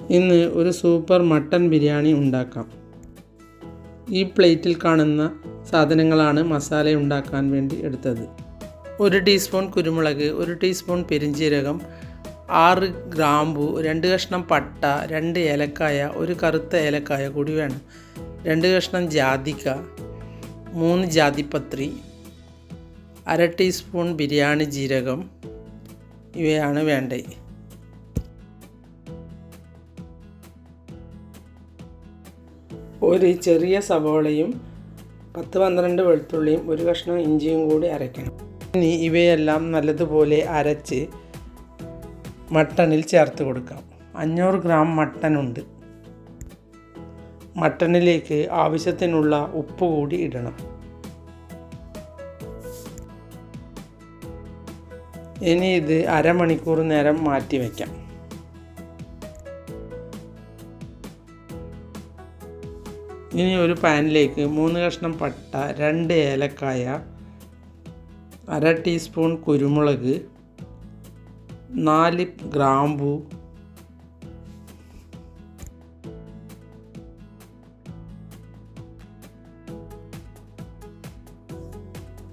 ഇന്ന് ഒരു super mutton biryani ഉണ്ടാക്കാം. ഈ പ്ലേറ്റിൽ കാണുന്ന സാധനങ്ങളാണ് മസാല ഉണ്ടാക്കാൻ വേണ്ടി എടുത്തത്. ഒരു ടീസ്പൂൺ കുരുമുളക് ഒരു ടീസ്പൂൺ പെരിഞ്ജീരകം ആറ് ഗ്രാമ്പു രണ്ട് കഷ്ണം പട്ട രണ്ട് ഏലക്കായ ഒരു കറുത്ത ഏലക്കായ കൂടി വേണം. രണ്ട് കഷ്ണം ജാതിക്ക മൂന്ന് ജാതിപത്രി അര ടീസ്പൂൺ ബിരിയാണി ജീരകം ഇവയാണ് വേണ്ടത്. ഒരു ചെറിയ സവോളയും പത്ത് പന്ത്രണ്ട് വെളുത്തുള്ളിയും ഒരു കഷ്ണം ഇഞ്ചിയും കൂടി അരയ്ക്കണം. ഇനി ഇവയെല്ലാം നല്ലതുപോലെ അരച്ച് മട്ടണിൽ ചേർത്ത് കൊടുക്കാം. അഞ്ഞൂറ് ഗ്രാം മട്ടനുണ്ട് മട്ടണിലേക്ക് ആവശ്യത്തിനുള്ള ഉപ്പ് കൂടി ഇടണം. ഇനി ഇത് അരമണിക്കൂർ നേരം മാറ്റി വയ്ക്കാം ഇനി ഒരു പാനിലേക്ക് മൂന്ന് കഷ്ണം പട്ട രണ്ട് ഏലക്കായ അര ടീസ്പൂൺ കുരുമുളക് നാല് ഗ്രാമ്പു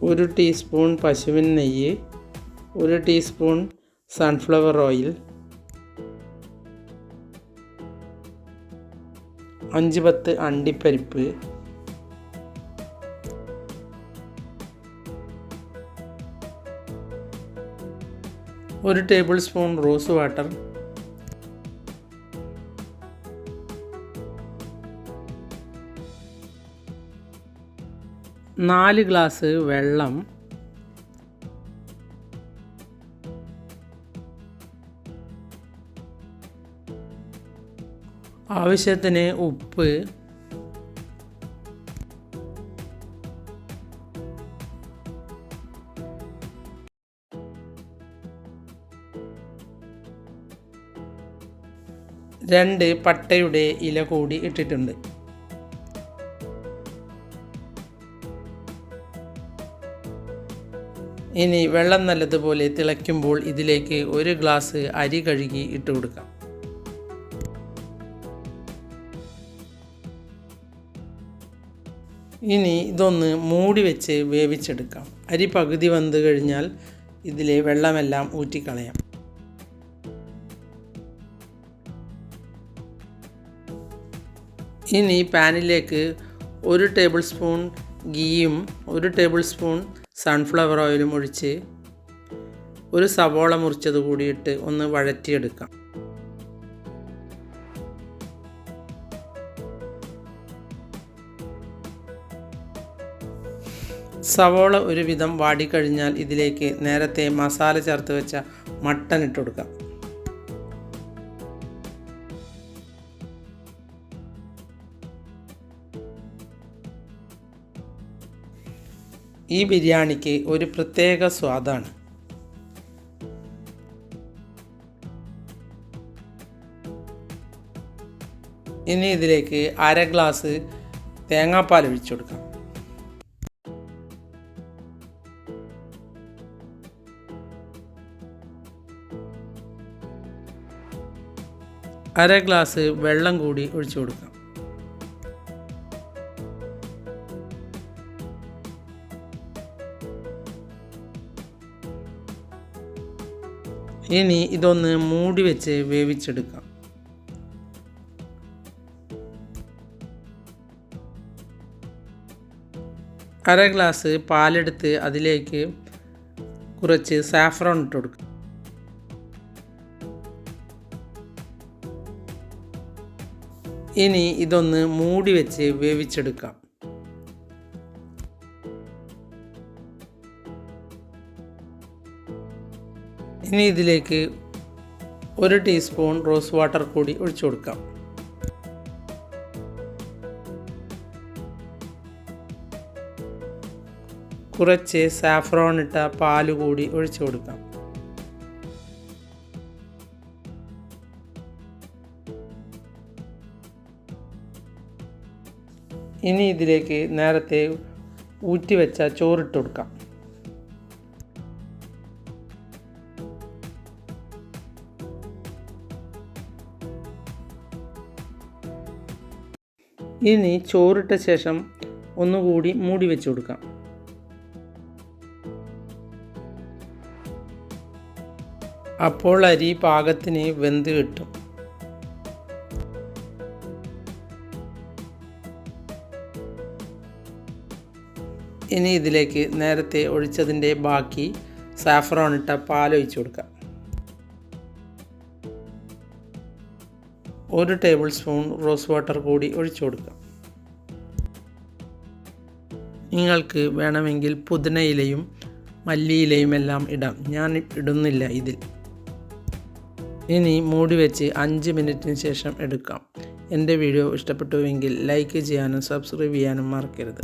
ഒരു ടീസ്പൂൺ പശുവിൻ നെയ്യ് ഒരു ടീസ്പൂൺ സൺഫ്ലവർ ഓയിൽ അഞ്ച് പത്ത് അണ്ടിപ്പരിപ്പ്. ഒരു ടേബിൾ സ്പൂൺ റോസ് വാട്ടർ. നാല് ഗ്ലാസ് വെള്ളം. ആവശ്യത്തിന് ഉപ്പ്. രണ്ട് പട്ടയുടെ ഇല കൂടി ഇട്ടിട്ടുണ്ട്. ഇനി വെള്ളം നല്ലതുപോലെ തിളയ്ക്കുമ്പോൾ ഇതിലേക്ക് ഒരു ഗ്ലാസ് അരി കഴുകി ഇട്ട് കൊടുക്കാം. ഇനി ഇതൊന്ന് മൂടി വെച്ച് വേവിച്ചെടുക്കാം. അരി പകുതി വന്ന് കഴിഞ്ഞാൽ ഇതിലെ വെള്ളമെല്ലാം ഊറ്റിക്കളയാം. ഇനി പാനിലേക്ക് ഒരു ടേബിൾ സ്പൂൺ ഗീയും ഒരു ടേബിൾ സ്പൂൺ സൺഫ്ലവർ ഓയിലും ഒഴിച്ച് ഒരു സവോള മുറിച്ചത് കൂടിയിട്ട് ഒന്ന് വഴറ്റിയെടുക്കാം. സവോള ഒരു വിധം വാടിക്കഴിഞ്ഞാൽ ഇതിലേക്ക് നേരത്തെ മസാല ചേർത്ത് വെച്ച മട്ടൻ ഇട്ട് കൊടുക്കാം. ഈ ബിരിയാണിക്ക് ഒരു പ്രത്യേക സ്വാദാണ്. ഇനി ഇതിലേക്ക് അര ഗ്ലാസ് തേങ്ങാപ്പാൽ ഒഴിച്ചു കൊടുക്കാം. അര ഗ്ലാസ് വെള്ളം കൂടി ഒഴിച്ചു കൊടുക്കാം. ഇനി ഇതൊന്ന് മൂടി വെച്ച് വേവിച്ചെടുക്കാം. അര ഗ്ലാസ് പാലെടുത്ത് അതിലേക്ക് കുറച്ച് സാഫ്രോൺ ഇട്ട് കൊടുക്കുക ഇനി ഇതൊന്ന് മൂടി വെച്ച് വേവിച്ചെടുക്കാം. ഇനി ഇതിലേക്ക് ഒരു ടീസ്പൂൺ റോസ് വാട്ടർ കൂടി ഒഴിച്ചു കൊടുക്കാം. കുറച്ച് സാഫ്രോൺ ഇട്ട പാൽ കൂടി ഒഴിച്ചു കൊടുക്കാം. ഇനി ഇതിലേക്ക് നേരത്തെ ഊറ്റി വെച്ച ചോറിട്ട് കൊടുക്കാം. ഇനി ചോറിട്ട ശേഷം ഒന്നുകൂടി മൂടി വെച്ച് കൊടുക്കാം. അപ്പോൾ അരി പാകത്തിന് വെന്ത് കിട്ടും. ഇനി ഇതിലേക്ക് നേരത്തെ ഒഴിച്ചതിന്റെ ബാക്കി സാഫ്രോൺ ഇട്ട പാൽ ഒഴിച്ചു കൊടുക്കാം. ഒരു ടേബിൾ സ്പൂൺ റോസ് വാട്ടർ കൂടി ഒഴിച്ചു കൊടുക്കുക നിങ്ങൾക്ക് വേണമെങ്കിൽ പുതിനയിലയും മല്ലിയിലയും എല്ലാം ഇടാം. ഞാൻ ഇടുന്നില്ല ഇതിൽ. ഇനി മൂടി വെച്ച് അഞ്ച് മിനിറ്റിന് ശേഷം എടുക്കാം. എന്റെ വീഡിയോ ഇഷ്ടപ്പെട്ടുവെങ്കിൽ ലൈക്ക് ചെയ്യാനും സബ്സ്ക്രൈബ് ചെയ്യാനും മറക്കരുത്.